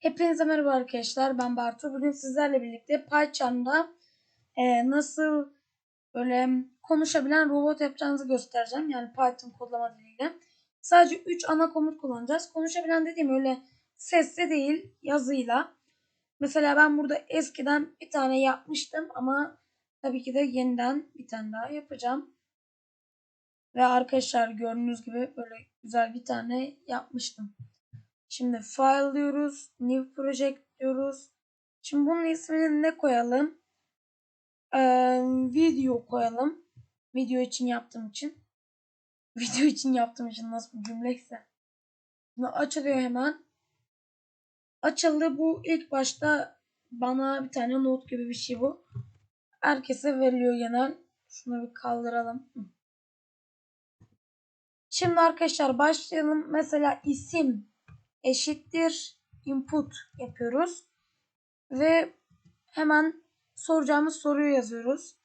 Hepinize merhaba arkadaşlar. Ben Bartu. Bugün sizlerle birlikte PyCharm'da e, nasıl böyle konuşabilen robot yapacağınızı göstereceğim. Yani Python kodlama diliyle. Sadece 3 ana komut kullanacağız. Konuşabilen dediğim öyle sesli değil, yazıyla. Mesela ben burada eskiden bir tane yapmıştım ama tabii ki de yeniden bir tane daha yapacağım. Ve arkadaşlar gördüğünüz gibi böyle güzel bir tane yapmıştım. Şimdi file diyoruz. New project diyoruz. Şimdi bunun ismini ne koyalım? Ee, video koyalım. Video için yaptığım için. Video için yaptığım için nasıl bir cümleyse. Şimdi açılıyor hemen. Açıldı bu ilk başta bana bir tane not gibi bir şey bu. Herkese veriliyor genel. Şunu bir kaldıralım. Şimdi arkadaşlar başlayalım. Mesela isim eşittir input yapıyoruz. Ve hemen soracağımız soruyu yazıyoruz.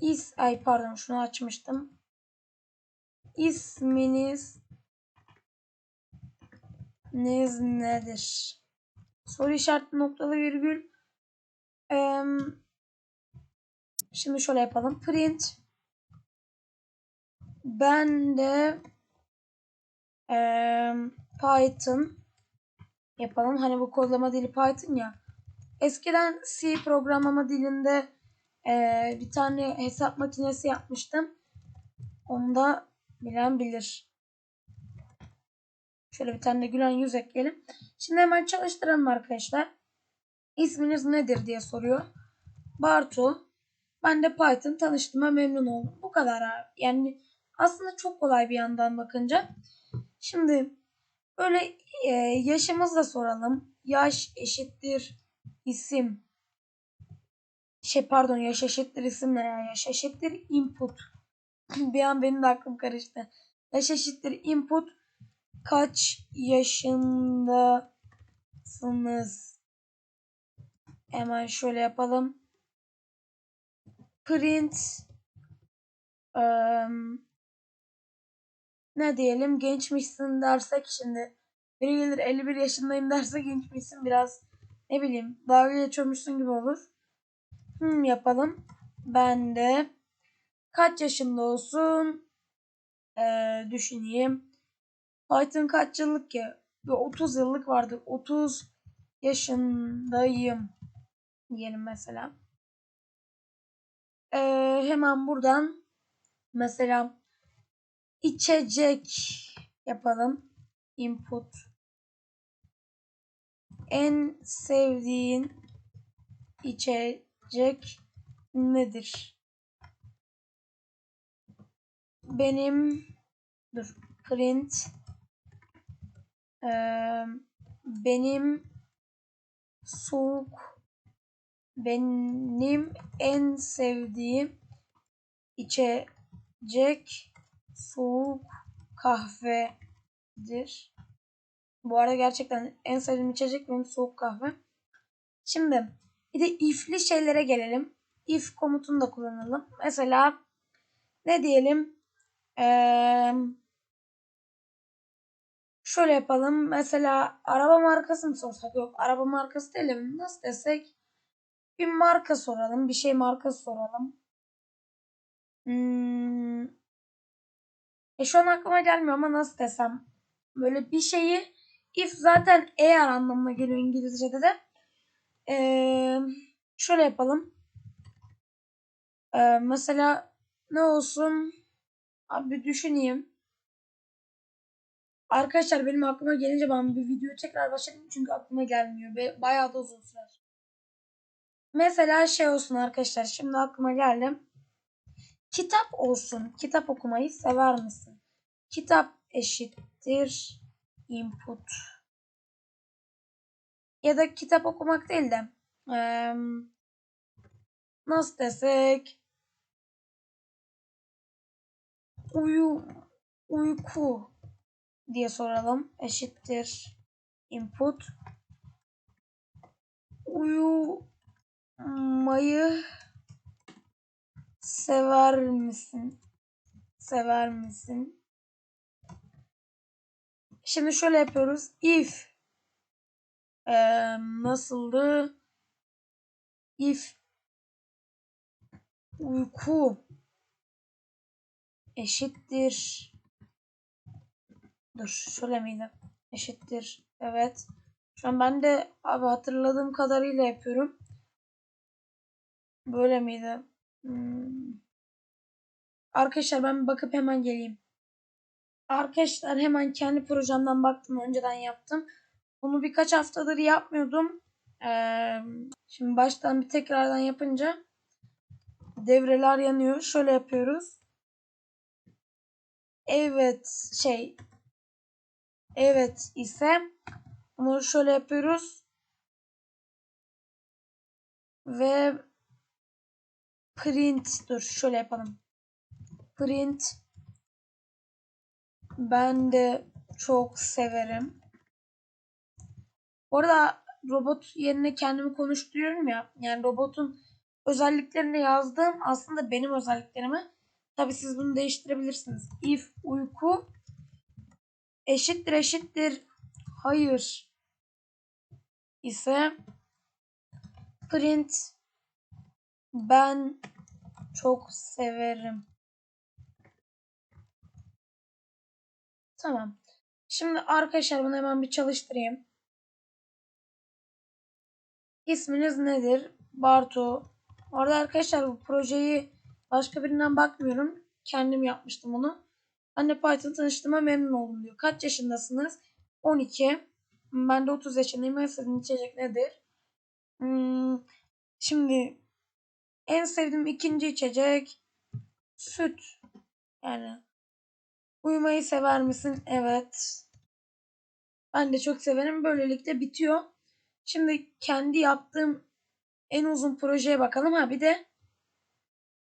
Is, ay pardon şunu açmıştım. İsminiz niz nedir? Soru işareti noktalı virgül. Ee, şimdi şöyle yapalım. Print ben de ee, Python yapalım. Hani bu kodlama dili Python ya. Eskiden C programlama dilinde e, bir tane hesap makinesi yapmıştım. Onu da bilen bilir. Şöyle bir tane de gülen yüz ekleyelim. Şimdi hemen çalıştıralım arkadaşlar. İsminiz nedir diye soruyor. Bartu. Ben de Python tanıştığıma memnun oldum. Bu kadar abi. Yani aslında çok kolay bir yandan bakınca. Şimdi böyle e, yaşımızı da soralım. Yaş eşittir isim. Şey pardon yaş eşittir isim ne ya? Yaş eşittir input. bir an benim de aklım karıştı. Yaş eşittir input. Kaç yaşındasınız? Hemen şöyle yapalım. Print um, ne diyelim gençmişsin dersek şimdi biri gelir 51 yaşındayım derse gençmişsin biraz ne bileyim dalga geçiyormuşsun gibi olur. Hmm, yapalım. Ben de kaç yaşında olsun ee, düşüneyim. Python kaç yıllık ki? Bir 30 yıllık vardır. 30 yaşındayım diyelim mesela. Ee, hemen buradan mesela içecek yapalım. Input. En sevdiğin içecek nedir? Benim dur print ee, benim soğuk benim en sevdiğim içecek soğuk kahvedir. Bu arada gerçekten en sevdiğim içecek benim soğuk kahve. Şimdi bir de if'li şeylere gelelim. If komutunu da kullanalım. Mesela ne diyelim? Ee, şöyle yapalım. Mesela araba markası mı sorsak? Yok araba markası değil? Nasıl desek? Bir marka soralım. Bir şey markası soralım. Hmm. E şu an aklıma gelmiyor ama nasıl desem. Böyle bir şeyi if zaten eğer anlamına geliyor İngilizce'de de. Ee, şöyle yapalım. Ee, mesela ne olsun? Abi düşüneyim. Arkadaşlar benim aklıma gelince ben bir video tekrar başladım çünkü aklıma gelmiyor ve bayağı da uzun sürer. Mesela şey olsun arkadaşlar şimdi aklıma geldi. Kitap olsun. Kitap okumayı sever misin? Kitap eşittir input. Ya da kitap okumak değil de ee, nasıl desek uyu uyku diye soralım. Eşittir input. Uyumayı sever misin? Sever misin? Şimdi şöyle yapıyoruz. If Ee, nasıldı? If uyku eşittir dur şöyle miydi? Eşittir. Evet. Şu an ben de abi hatırladığım kadarıyla yapıyorum. Böyle miydi? Hmm. Arkadaşlar ben bakıp hemen geleyim. Arkadaşlar hemen kendi projemden baktım. Önceden yaptım. Bunu birkaç haftadır yapmıyordum. Ee, şimdi baştan bir tekrardan yapınca devreler yanıyor. Şöyle yapıyoruz. Evet şey evet ise bunu şöyle yapıyoruz. Ve print dur şöyle yapalım. Print ben de çok severim. Bu arada robot yerine kendimi konuşturuyorum ya. Yani robotun özelliklerini yazdığım aslında benim özelliklerimi. Tabi siz bunu değiştirebilirsiniz. If uyku eşittir eşittir hayır ise print ben çok severim. Tamam. Şimdi arkadaşlar bunu hemen bir çalıştırayım. İsminiz nedir? Bartu. Orada arkadaşlar bu projeyi başka birinden bakmıyorum. Kendim yapmıştım onu. Anne Python tanıştığıma memnun oldum diyor. Kaç yaşındasınız? 12. Ben de 30 yaşındayım. En sevdiğin içecek nedir? Hmm, şimdi en sevdiğim ikinci içecek süt. Yani uyumayı sever misin? Evet. Ben de çok severim. Böylelikle bitiyor. Şimdi kendi yaptığım en uzun projeye bakalım. Ha bir de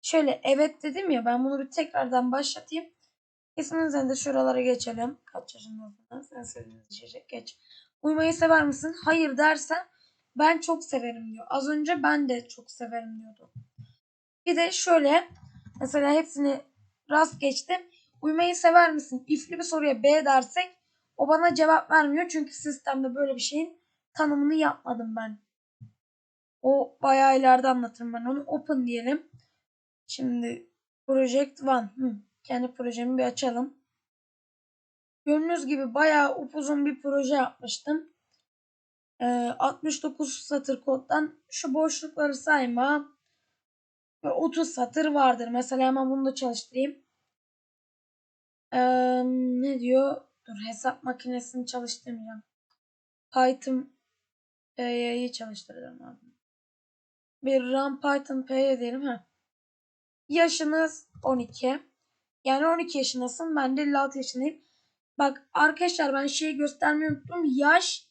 şöyle evet dedim ya ben bunu bir tekrardan başlatayım. İsminizden de şuralara geçelim. Kaç yaşındasınız? Sen sevdiğiniz içecek geç. Uyumayı sever misin? Hayır dersen ben çok severim diyor. Az önce ben de çok severim diyordu. Bir de şöyle mesela hepsini rast geçtim. Uyumayı sever misin? İfli bir soruya B dersek o bana cevap vermiyor. Çünkü sistemde böyle bir şeyin tanımını yapmadım ben. O bayağı ileride anlatırım ben onu. Open diyelim. Şimdi Project One. Hı. Kendi projemi bir açalım. Gördüğünüz gibi bayağı upuzun bir proje yapmıştım. Ee, 69 satır koddan şu boşlukları sayma ve 30 satır vardır. Mesela hemen bunu da çalıştırayım. Ee, ne diyor? Dur hesap makinesini çalıştırmayacağım. Python Py'yi çalıştıracağım abi. Bir RAM Python Py diyelim. ha. Yaşınız 12. Yani 12 yaşındasın. Ben de 56 yaşındayım. Bak arkadaşlar ben şeyi göstermeyi unuttum. Yaş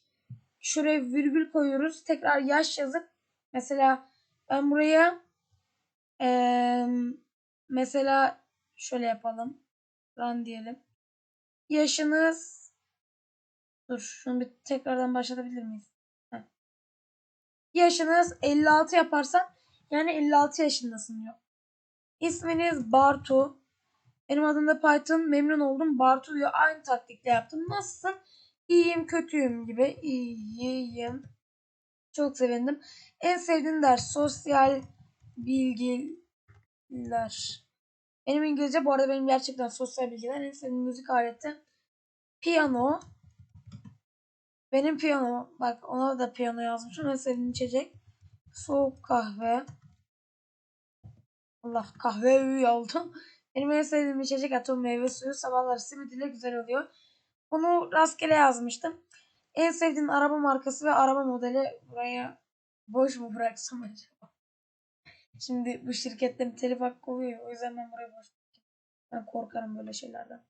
şuraya virgül koyuyoruz. Tekrar yaş yazıp mesela ben buraya ee, mesela şöyle yapalım. Run diyelim. Yaşınız dur şunu bir tekrardan başlatabilir miyiz? Heh. Yaşınız 56 yaparsan yani 56 yaşındasın diyor. İsminiz Bartu. Benim adım da Python. Memnun oldum. Bartu diyor. Aynı taktikle yaptım. Nasılsın? İyiyim, kötüyüm gibi. İyiyim. Çok sevindim. En sevdiğin ders sosyal bilgiler. Benim İngilizce bu arada benim gerçekten sosyal bilgiler. En sevdiğim müzik aleti. Piyano. Benim piyano. Bak ona da piyano yazmışım. En sevdiğim içecek. Soğuk kahve. Allah kahve oldu. Benim en sevdiğim içecek atom meyve suyu. Sabahları simit ile güzel oluyor. Bunu rastgele yazmıştım. En sevdiğim araba markası ve araba modeli buraya boş mu bıraksam acaba? Şimdi bu şirketten telif hakkı oluyor. O yüzden ben buraya boş. Ben korkarım böyle şeylerden.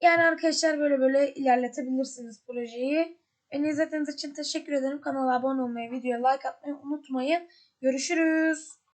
Yani arkadaşlar böyle böyle ilerletebilirsiniz projeyi. Beni izlediğiniz için teşekkür ederim. Kanala abone olmayı, videoya like atmayı unutmayın. Görüşürüz.